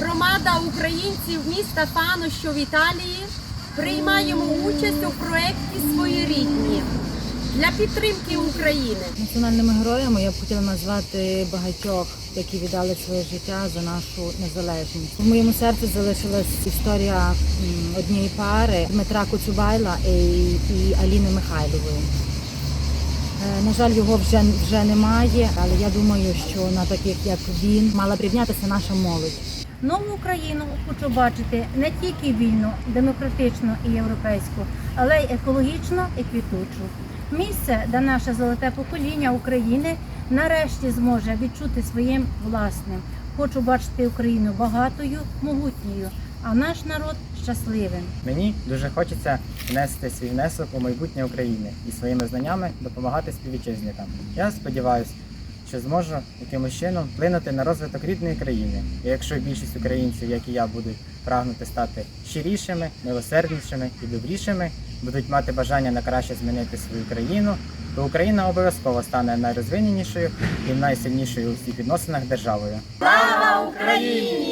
Спільнота українців міста Фано, що в Італії, приймаємо участь у проєкті Своєрідні для підтримки України. Національними героями я б хотіла назвати багатьох, які віддали своє життя за нашу незалежність. В моєму серці залишилась історія однієї пари Дмитра Коцюбайла і, Аліни Михайлової. Е, На жаль, його вже, вже немає, але я думаю, що на таких як він мала б рівнятися наша молодь. Нову Україну хочу бачити не тільки вільну, демократичну і європейську, але й екологічну і квітучу. Місце, де наше золоте покоління України нарешті зможе відчути своїм власним. Хочу бачити Україну багатою, могутньою, а наш народ щасливим. Мені дуже хочеться внести свій внесок у майбутнє України і своїми знаннями допомагати співвітчизникам. Я сподіваюся, що зможу якимось чином вплинути на розвиток рідної країни. І якщо більшість українців, як і я, будуть прагнути стати щирішими, милосерднішими і добрішими, будуть мати бажання на краще змінити свою країну, то Україна обов'язково стане найрозвиненішою і найсильнішою у всіх відносинах державою. Слава слава!